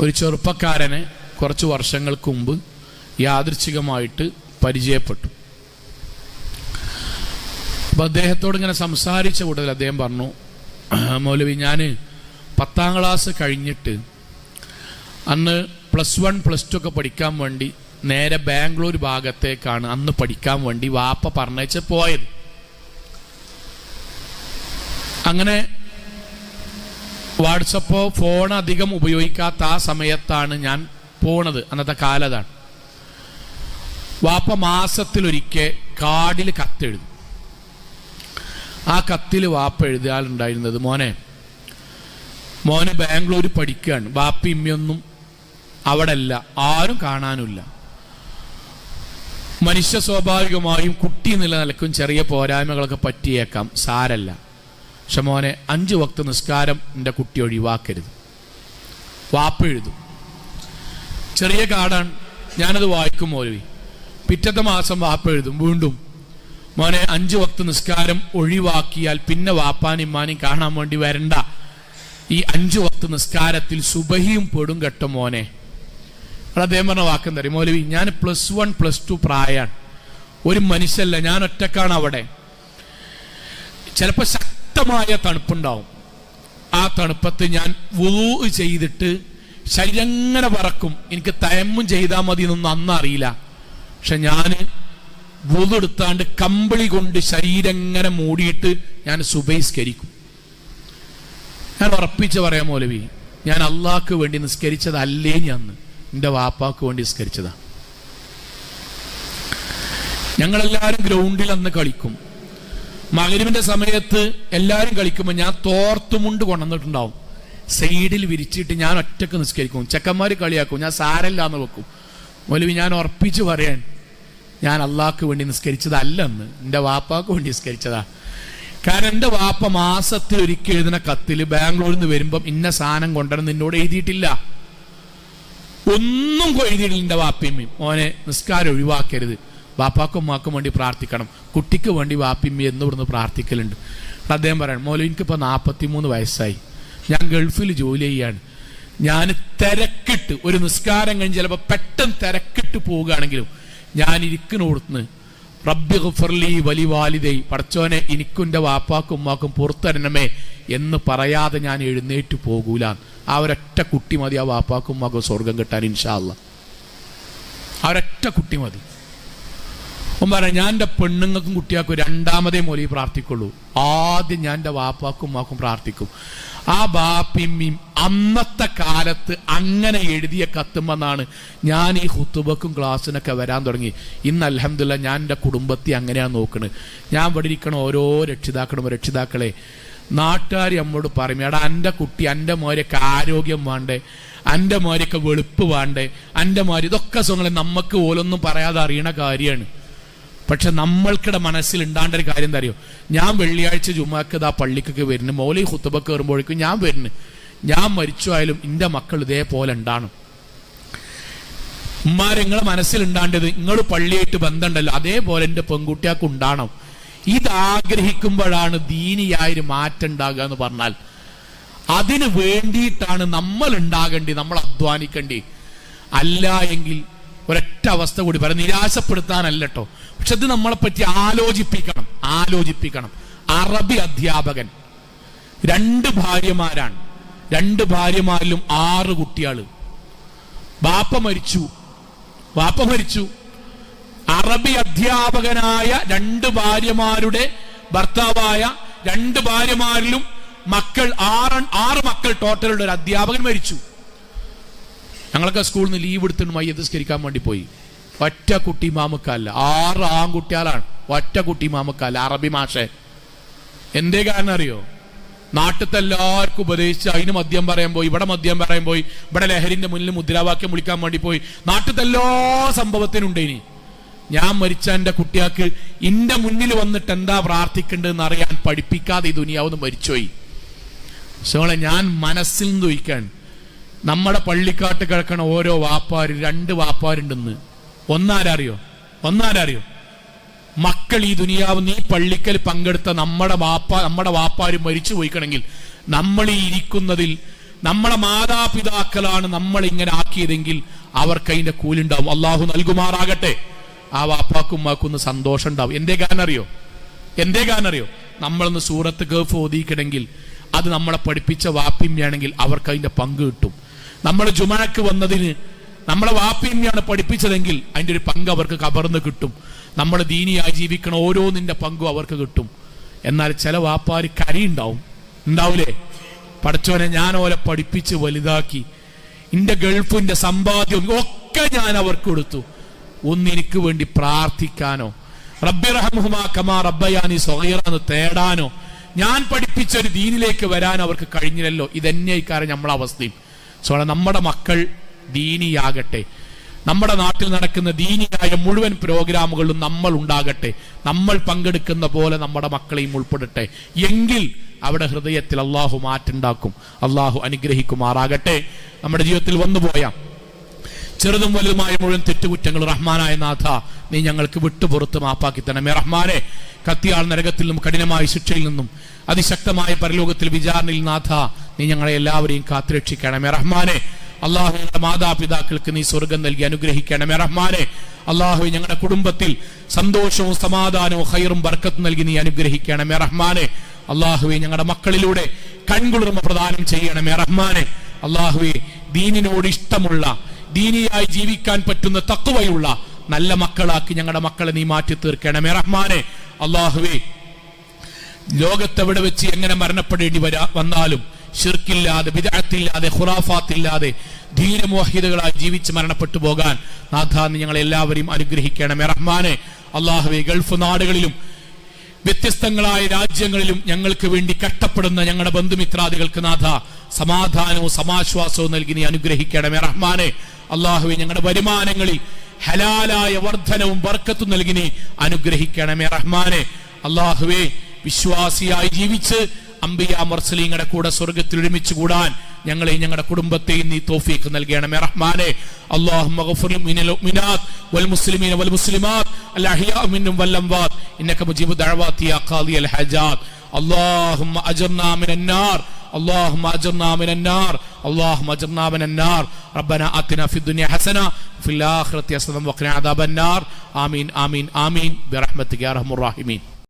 ഒരു ചെറുപ്പക്കാരനെ കുറച്ച് വർഷങ്ങൾക്ക് മുമ്പ് യാദൃച്ഛികമായിട്ട് പരിചയപ്പെട്ടു. അപ്പോൾ അദ്ദേഹത്തോട് ഇങ്ങനെ സംസാരിച്ച കൂട്ടത്തിൽ അദ്ദേഹം പറഞ്ഞു മൗലവി ഞാൻ പത്താം ക്ലാസ് കഴിഞ്ഞിട്ട് അന്ന് പ്ലസ് വൺ പ്ലസ് ടു ഒക്കെ പഠിക്കാൻ വേണ്ടി നേരെ ബാംഗ്ലൂർ ഭാഗത്തേക്കാണ് അന്ന് പഠിക്കാൻ വേണ്ടി വാപ്പ പറഞ്ഞേച്ച് പോയത്. അങ്ങനെ വാട്സപ്പോ ഫോൺ അധികം ഉപയോഗിക്കാത്ത ആ സമയത്താണ് ഞാൻ പോണത്. അന്നത്തെ കാലതാണ്. വാപ്പ മാസത്തിലൊരിക്കൽ കാർഡിൽ കത്തെഴുതും. ആ കത്തിൽ വാപ്പ എഴുതാറുണ്ടായിരുന്നത് മോനെ മോനെ ബാംഗ്ലൂർ പഠിക്കുകയാണ് വാപ്പ ഇമ്മയൊന്നും അവിടെ അല്ല ആരും കാണാനുമില്ല. മനുഷ്യ സ്വാഭാവികമായും കുട്ടി നിലനിൽക്കും ചെറിയ പോരായ്മകളൊക്കെ പറ്റിയേക്കാം. സാരല്ല. പക്ഷെ അഞ്ച് വക്ത നിസ്കാരം എന്റെ കുട്ടി ഒഴിവാക്കരുത്. വാപ്പ് എഴുതും. ചെറിയ കാടാണ് ഞാനത് വായിക്കും മൗലവി. പിറ്റത്തെ മാസം വാപ്പ് എഴുതും വീണ്ടും. മോനെ അഞ്ച് വക്ത നിസ്കാരം ഒഴിവാക്കിയാൽ പിന്നെ വാപ്പാനും ഇമ്മാനും കാണാൻ വേണ്ടി വരണ്ട. ഈ അഞ്ചു വക്ത നിസ്കാരത്തിൽ സുബഹിയും പെടും കെട്ടോ മോനെ. അദ്ദേഹം പറഞ്ഞ വാക്കും തരും മൗലവി ഞാൻ പ്ലസ് വൺ പ്ലസ് ടു പ്രായമാണ് ഒരു മനുഷ്യല്ല ഞാൻ ഒറ്റക്കാണ് അവിടെ. ചിലപ്പോൾ ശക്തമായ തണുപ്പുണ്ടാവും. ആ തണുപ്പത്ത് ഞാൻ വൂ ചെയ്തിട്ട് ശരീരം എങ്ങനെ പറക്കും എനിക്ക് തയമ്മും ചെയ്താൽ മതി എന്നൊന്നും അന്ന് അറിയില്ല. പക്ഷെ ഞാൻ വൂതെടുത്താണ്ട് കമ്പിളി കൊണ്ട് ശരീരം എങ്ങനെ മൂടിയിട്ട് ഞാൻ സുബൈസ്കരിക്കും ഞാൻ ഉറപ്പിച്ച് പറയാം മൗലവി ഞാൻ അള്ളാഹ്ക്ക് വേണ്ടി നിസ്കരിച്ചതല്ലേ ഞാൻ എന്റെ വാപ്പാക്ക് വേണ്ടി നിസ്കരിച്ചതാണ് ഞങ്ങളെല്ലാവരും ഗ്രൗണ്ടിൽ അന്ന് കളിക്കും. മകരിവിന്റെ സമയത്ത് എല്ലാവരും കളിക്കുമ്പോൾ ഞാൻ തോർത്തുമുണ്ട് കൊണ്ടുവന്നിട്ടുണ്ടാവും. സൈഡിൽ വിരിച്ചിട്ട് ഞാൻ ഒറ്റയ്ക്ക് നിസ്കരിക്കും. ചെക്കന്മാർ കളിയാക്കും. ഞാൻ സാരല്ല എന്ന് വെക്കും. മൊലവി ഞാൻ ഉറപ്പിച്ച് പറയാൻ ഞാൻ അള്ളാഹ്ക്ക് വേണ്ടി നിസ്കരിച്ചതല്ലെന്ന്. എന്റെ വാപ്പാക്ക് വേണ്ടി നിസ്കരിച്ചതാ. കാരണം എന്റെ വാപ്പ മാസത്തിൽ ഒരിക്കൽ എഴുതുന്ന കത്തിൽ ബാംഗ്ലൂരിൽ നിന്ന് വരുമ്പം ഇന്ന സാധനം കൊണ്ടുവരണം നിന്നോട് എഴുതിയിട്ടില്ല. ഒന്നും എഴുതിയിട്ടില്ല എന്റെ വാപ്പയും മോനെ നിസ്കാരം ഒഴിവാക്കരുത്. വാപ്പാക്കും ഉമ്മാക്കും വേണ്ടി പ്രാർത്ഥിക്കണം. കുട്ടിക്ക് വേണ്ടി വാപ്പിമ്മി എന്ന് പറഞ്ഞ് പ്രാർത്ഥിക്കലുണ്ട്. അദ്ദേഹം പറയണം മോലോ എനിക്കിപ്പോൾ നാൽപ്പത്തി മൂന്ന് വയസ്സായി. ഞാൻ ഗൾഫിൽ ജോലി ചെയ്യാണ്. ഞാൻ തിരക്കിട്ട് ഒരു നിസ്കാരം കഴിഞ്ഞ് ചിലപ്പോൾ പെട്ടെന്ന് തിരക്കിട്ട് പോവുകയാണെങ്കിലും ഞാൻ ഇരിക്കുന്നോടുന്ന് റബ്ബി ഗുഫർലി വലി വാലിദൈ പടച്ചോനെ എനിക്കുന്റെ വാപ്പാക്കും ഉമ്മാക്കും പുറത്തരണമേ എന്ന് പറയാതെ ഞാൻ എഴുന്നേറ്റ് പോകൂല. ആ ഒരൊറ്റ കുട്ടി മതി ആ വാപ്പാക്കും ഉമ്മാക്കും സ്വർഗം കിട്ടാൻ ഇൻഷാല്ല ആ ഒരൊറ്റ കുട്ടി മതി. ഓൻ പറയാം ഞാൻ എന്റെ പെണ്ണുങ്ങൾക്കും കുട്ടിയാക്കും രണ്ടാമതേ മോലി പ്രാർത്ഥിക്കുള്ളൂ. ആദ്യം ഞാൻ എന്റെ വാപ്പാക്കും മാക്കും പ്രാർത്ഥിക്കും. ആ ബാപ്പിമ്മയും അന്നത്തെ കാലത്ത് അങ്ങനെ എഴുതിയ കത്തുമെന്നാണ് ഞാൻ ഈ ഹുത്തുബക്കും ക്ലാസ്സിനൊക്കെ വരാൻ തുടങ്ങി. ഇന്ന് അലഹമില്ല ഞാൻ എന്റെ കുടുംബത്തെ അങ്ങനെയാണ് നോക്കുന്നത് ഞാൻ ഇവിടെ ഇരിക്കണ ഓരോ രക്ഷിതാക്കളും രക്ഷിതാക്കളെ നാട്ടുകാർ നമ്മോട് പറയും എടാ എന്റെ കുട്ടി എന്റെ മോരൊക്കെ ആരോഗ്യം വേണ്ടേ? എന്റെ മോരൊക്കെ വെളുപ്പ് വേണ്ടേ? എന്റെ മോര് ഇതൊക്കെ സുഖങ്ങളെ നമുക്ക് ഓലൊന്നും പറയാതെ അറിയണ കാര്യമാണ്. പക്ഷെ നമ്മൾക്കിടെ മനസ്സിൽ ഉണ്ടാണ്ട ഒരു കാര്യം എന്താ അറിയോ ഞാൻ വെള്ളിയാഴ്ച ജുമാക്ക് ആ പള്ളിക്കൊക്കെ വരുന്നു. മോലി ഹുത്തുബക്ക് കയറുമ്പോഴേക്കും ഞാൻ വരുന്നു. ഞാൻ മരിച്ചു ആയാലും എന്റെ മക്കൾ ഇതേപോലെ ഉണ്ടാണ് ഉമ്മാരെ നിങ്ങളെ മനസ്സിലുണ്ടാണ്ടത് നിങ്ങൾ പള്ളിയായിട്ട് ബന്ധമുണ്ടല്ലോ അതേപോലെ എന്റെ പെൺകുട്ടിയാൾക്ക് ഇത് ഇതാഗ്രഹിക്കുമ്പോഴാണ് ദീനിയായൊരു മാറ്റം ഉണ്ടാകുക എന്ന് പറഞ്ഞാൽ. അതിന് വേണ്ടിയിട്ടാണ് നമ്മൾ ഉണ്ടാകേണ്ടി നമ്മൾ അധ്വാനിക്കേണ്ടി. അല്ല എങ്കിൽ ഒരൊറ്റ അവസ്ഥ കൂടി പറയാം. നിരാശപ്പെടുത്താനല്ല കേട്ടോ പക്ഷെ ഇത് നമ്മളെ പറ്റി ആലോചിപ്പിക്കണം. ആലോചിപ്പിക്കണം. അറബി അധ്യാപകൻ. രണ്ട് ഭാര്യമാരാണ്. രണ്ട് ഭാര്യമാരിലും ആറ് കുട്ടികൾ ബാപ്പ മരിച്ചു. ബാപ്പ മരിച്ചു. അറബി അധ്യാപകനായ രണ്ട് ഭാര്യമാരുടെ ഭർത്താവായ രണ്ട് ഭാര്യമാരിലും മക്കൾ ആറ് ആറ് മക്കൾ ടോട്ടലുള്ള ഒരു അധ്യാപകൻ മരിച്ചു. ഞങ്ങളൊക്കെ സ്കൂളിൽ നിന്ന് ലീവ് എടുത്തിട്ട് മയ്യസ്കരിക്കാൻ വേണ്ടി പോയി. ഒറ്റ കുട്ടി മാമക്കാലില്ല. ആറ് ആൺകുട്ടികളാണ്. ഒറ്റ കുട്ടി മാമക്കല്ല അറബി മാഷെ. എന്തേ കാരണം അറിയോ? നാട്ടിലത്തെ എല്ലാവർക്കും ഉപദേശിച്ച് അതിന് മദ്യം പറയാൻ പോയി ഇവിടെ മദ്യം പറയാൻ പോയി ഇവിടെ ലഹരിന്റെ മുന്നിൽ മുദ്രാവാക്യം വിളിക്കാൻ വേണ്ടി പോയി. നാട്ടിലത്തെ എല്ലാ സംഭവത്തിനുണ്ട് ഇനി ഞാൻ മരിച്ച എന്റെ കുട്ടികൾക്ക് ഇന്റെ മുന്നിൽ വന്നിട്ട് എന്താ പ്രാർത്ഥിക്കേണ്ടതെന്ന് അറിയാൻ പഠിപ്പിക്കാതെ ഈ ദുനിയാവുന്ന് മരിച്ചുപോയി. സോളെ ഞാൻ മനസ്സിൽ നിന്ന് ചോദിക്കാൻ നമ്മുടെ പള്ളിക്കാട്ട് കിടക്കണ ഓരോ വാപ്പാര് രണ്ട് വാപ്പാരുണ്ടെന്ന്. ഒന്നാരറിയോ? ഒന്നാരറിയോ? മക്കൾ ഈ ദുനിയാവ് നീ പള്ളിക്കൽ പങ്കെടുത്ത നമ്മുടെ വാപ്പ നമ്മുടെ വാപ്പാര് മരിച്ചു പോയിക്കണമെങ്കിൽ നമ്മൾ ഈ ഇരിക്കുന്നതിൽ നമ്മളെ മാതാപിതാക്കളാണ് നമ്മൾ ഇങ്ങനെ ആക്കിയതെങ്കിൽ അവർക്ക് അതിന്റെ കൂലുണ്ടാവും. അള്ളാഹു നൽകുമാറാകട്ടെ. ആ വാപ്പാക്കും മാക്കുന്ന സന്തോഷം ഉണ്ടാവും. എന്തേ കാരണറിയോ എന്തേ അറിയോ നമ്മളൊന്ന് സൂറത്ത് ഗേഫ് ഓതിക്കണമെങ്കിൽ അത് നമ്മളെ പഠിപ്പിച്ച വാപ്പിമ്മയാണെങ്കിൽ അവർക്ക് അതിന്റെ പങ്ക് കിട്ടും. നമ്മൾ ജുമാക്ക് വന്നതിന് നമ്മളെ വാപ്പിമ്മയാണ് പഠിപ്പിച്ചതെങ്കിൽ അതിന്റെ ഒരു പങ്ക് അവർക്ക് കവർന്ന് കിട്ടും. നമ്മൾ ദീനിയായി ജീവിക്കണ ഓരോന്നിന്റെ പങ്കും അവർക്ക് കിട്ടും. എന്നാൽ ചില വാപ്പാർ കരയുണ്ടാവും. ഉണ്ടാവൂലേ? പഠിച്ചവനെ ഞാൻ പഠിപ്പിച്ച് വലുതാക്കി. എന്റെ ഗൾഫിന്റെ സമ്പാദ്യം ഒക്കെ ഞാൻ അവർക്ക് കൊടുത്തു. ഒന്നെനിക്ക് വേണ്ടി പ്രാർത്ഥിക്കാനോ. റബ്ബി റഹമുഹുമാ കമാ റബ്ബയാനി സൊഹീറെന്ന് തേടാനോ. ഞാൻ പഠിപ്പിച്ച ഒരു ദീനിലേക്ക് വരാൻ അവർക്ക് കഴിഞ്ഞില്ലല്ലോ. ഇതന്നെ ഇക്കാരം നമ്മളെ അവസ്ഥയും. സോ നമ്മുടെ മക്കൾ ദീനിയാകട്ടെ. നമ്മുടെ നാട്ടിൽ നടക്കുന്ന ദീനിയായ മുഴുവൻ പ്രോഗ്രാമുകളും നമ്മൾ ഉണ്ടാകട്ടെ. നമ്മൾ പങ്കെടുക്കുന്ന പോലെ നമ്മുടെ മക്കളെയും ഉൾപ്പെടട്ടെ. എങ്കിൽ അവിടെ ഹൃദയത്തിൽ അള്ളാഹു മാറ്റുണ്ടാക്കും. അള്ളാഹു അനുഗ്രഹിക്കുമാറാകട്ടെ. നമ്മുടെ ജീവിതത്തിൽ വന്നുപോയ ചെറുതും വലുതുമായ മുഴുവൻ തെറ്റുകുറ്റങ്ങൾ റഹ്മാനായ നാഥ നീ ഞങ്ങൾക്ക് വിട്ടുപുറത്ത് മാപ്പാക്കി തരണമേ റഹ്മാനെ. കത്തിയാൾ നരകത്തിൽ നിന്നും കഠിനമായ ശിക്ഷയിൽ നിന്നും അതിശക്തമായ പരലോകത്തിൽ വിചാരണയിൽ നാഥ നീ ഞങ്ങളെ എല്ലാവരെയും കാത്തുരക്ഷിക്കണമേ റഹ്മാനെ. അള്ളാഹു ഞങ്ങളുടെ മാതാപിതാക്കൾക്ക് നീ സ്വർഗം നൽകി അനുഗ്രഹിക്കണമേ റഹ്മാനെ. അള്ളാഹു ഞങ്ങളുടെ കുടുംബത്തിൽ സന്തോഷവും സമാധാനവും ഹൈറും ബർക്കത്തും നൽകി നീ അനുഗ്രഹിക്കണമേ റഹ്മാനെ. അള്ളാഹുവെ ഞങ്ങളുടെ മക്കളിലൂടെ കൺകുളിർമ പ്രദാനം ചെയ്യണമേ റഹ്മാനെ. അള്ളാഹുവെ ദീനിനോട് ഇഷ്ടമുള്ള ദീനിയായി ജീവിക്കാൻ പറ്റുന്ന തക്കുവയുള്ള നല്ല മക്കളാക്കി ഞങ്ങളുടെ മക്കളെ നീ മാറ്റി തീർക്കണമേ റഹ്മാനെ. അള്ളാഹുവേ ലോകത്തെവിടെ വെച്ച് എങ്ങനെ മരണപ്പെടേണ്ടി വരാ വന്നാലും ഷിർക്കില്ലാതെ വിദഗ്ധത്തില്ലാതെ ഖുറാഫാത്തില്ലാതെ ധീരമോഹിതകളായി ജീവിച്ച് മരണപ്പെട്ടു പോകാൻ നാഥ നീ ഞങ്ങളെ എല്ലാവരെയും അനുഗ്രഹിക്കണമേ. റഹ്മാനെ അള്ളാഹുവെ ഗൾഫ് നാടുകളിലും വ്യത്യസ്തങ്ങളായ രാജ്യങ്ങളിലും ഞങ്ങൾക്ക് വേണ്ടി കഷ്ടപ്പെടുന്ന ഞങ്ങളുടെ ബന്ധുമിത്രാദികൾക്ക് നാഥ സമാധാനവും സമാശ്വാസവും നൽകി നീ അനുഗ്രഹിക്കണമേ. റഹ്മാനെ അള്ളാഹുവെ ഞങ്ങളുടെ വരുമാനങ്ങളിൽ ഹലാലായ വർധനവും ബർക്കത്തും നൽകി നീ അനുഗ്രഹിക്കണമേ. റഹ്മാനെ അള്ളാഹുവെ വിശ്വാസിയായി ജീവിച്ച് അംബിയ മർസലീങ്ങളുടെ കൂടെ സ്വർഗത്തിൽ ഒരുമിച്ച് കൂടാൻ ഞങ്ങളെ ഞങ്ങളുടെ കുടുംബത്തെയും നീ തോഫീക്ക് നൽകണമേ റഹ്മാനെ اللهم اغفر من المؤمنات والمسلمين والمسلمات الاحياء منهم والاموات انك مجيب الدعوات يا قاضي الحاجات اللهم اجرنا من النار اللهم اجرنا من النار اللهم اجرنا من النار ربنا اتنا في الدنيا حسنه وفي الاخره حسنه وقنا عذاب النار امين امين امين برحمتك يا ارحم الراحمين